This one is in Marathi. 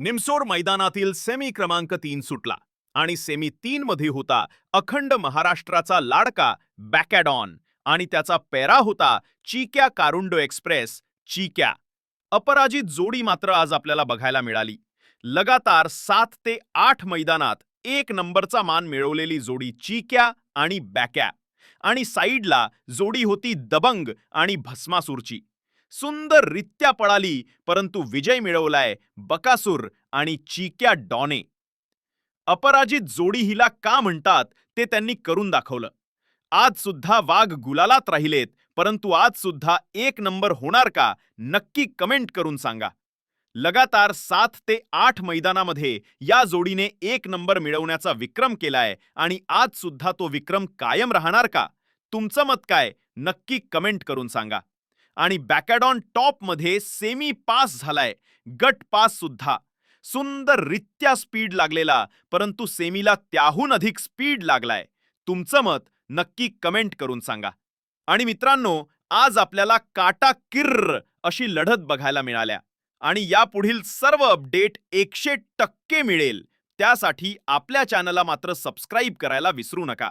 निमसोड मैदानातील सेमी क्रमांक तीन सुटला आणि सेमी तीन मध्ये होता अखंड महाराष्ट्राचा लाडका बॅकॅडॉन आणि त्याचा पेरा होता चिक्या कारुंडो एक्सप्रेस चिक्या. अपराजित जोडी मात्र आज आपल्याला बघायला मिळाली. लगातार सात ते आठ मैदानात एक नंबरचा मान मिळवलेली जोडी चिक्या आणि बॅक्या आणि साईडला जोडी होती दबंग आणि भस्मासूरची. सुंदररित्या पळाली परंतु विजय मिळवलाय बकासूर आणि चिक्या डॉने. अपराजित जोडी हिला का म्हणतात ते त्यांनी करून दाखवलं. आज सुद्धा वाघ गुलालात राहिलेत परंतु आज सुद्धा एक नंबर होणार का नक्की कमेंट करून सांगा. लगातार सात ते आठ मैदानामध्ये या जोडीने एक नंबर मिळवण्याचा विक्रम केलाय आणि आज सुद्धा तो विक्रम कायम राहणार का? तुमचं मत काय? नक्की कमेंट करून सांगा. आणि बॅकॅडॉन टॉपमध्ये सेमी पास झालाय. गट पास सुद्धा. सुंदर रित्या स्पीड लागलेला परंतु सेमीला त्याहून अधिक स्पीड लागलाय. तुमचं मत नक्की कमेंट करून सांगा. आणि मित्रांनो आज आपल्याला काटा किर्र अशी लढत बघायला मिळाल्या. आणि यापुढील सर्व अपडेट एकशे टक्के मिळेल. त्यासाठी आपल्या चॅनलला मात्र सबस्क्राईब करायला विसरू नका.